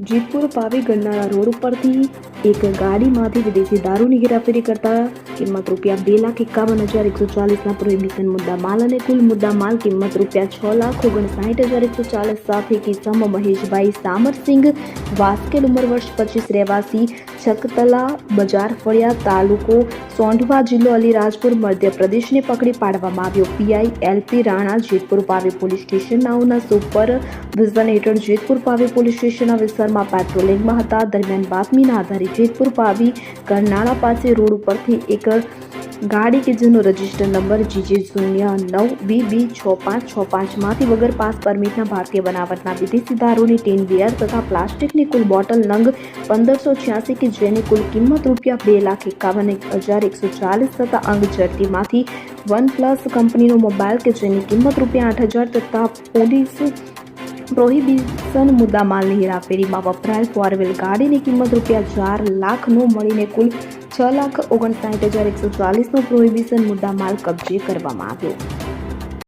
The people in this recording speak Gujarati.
જેતપુર પાવી ગરનાળા રોડ ઉપરથી એક ગાડીમાંથી વિદેશી દારૂની હેરાફેરી કરતા કિંમત રૂપિયા બે લાખ એકાવન હજાર એકસો ચાલીસના પ્રોહિબિશન મુદ્દા માલ અને કુલ મુદ્દા માલ કિંમત રૂપિયા છ લાખ ઓગણસાઠ હજાર એકસો ચાલીસ સાથે કિસ્સામ મહેશભાઈ સામરસિંહ વાસ્કેલ ઉંમર વર્ષ પચીસ રહેવાસી છકતલા બજાર ફળિયા તાલુકો સોંઢવા જિલ્લો અલીરાજપુર મધ્યપ્રદેશને પકડી પાડવામાં આવ્યો. PI L P Rana Jetpur Pavi police station નાઓના super vision હેઠળ જેતપુર પાવી પોલીસ સ્ટેશનના વિસ્તારમાં પેટ્રોલિંગમાં હતા. દરમિયાન બાતમીના આધારે જેતપુર પાવી કરનાળા પાસે રોડ ઉપરથી એક ગાડી કે જેનો રજિસ્ટર નંબર જીજે શૂન્ય નવ બી બી છ પાંચ છ પાંચમાંથી વગર પાસ પરમિટના ભારતીય બનાવટના વિદેશી દારૂની ટીન બિયર તથા પ્લાસ્ટિકની કુલ બોટલ નંગ પંદરસો છ્યાસી કે જેની કુલ કિંમત રૂપિયા બે લાખ એકાવન હજાર એકસો ચાલીસ તથા અંગ ઝડપીમાંથી વન પ્લસ કંપનીનો મોબાઈલ કે જેની કિંમત રૂપિયા આઠ હજાર તથા પોલીસ પ્રોહિબિશન મુદ્દામાલની હેરાફેરીમાં વપરાયેલ ફોર વ્હીલ ગાડીની કિંમત રૂપિયા ચાર લાખનો મળીને કુલ છ લાખ ઓગણસાઠ હજાર એકસો ચાલીસનો પ્રોહિબિશન મુદ્દામાલ કબજે કરવામાં આવ્યો.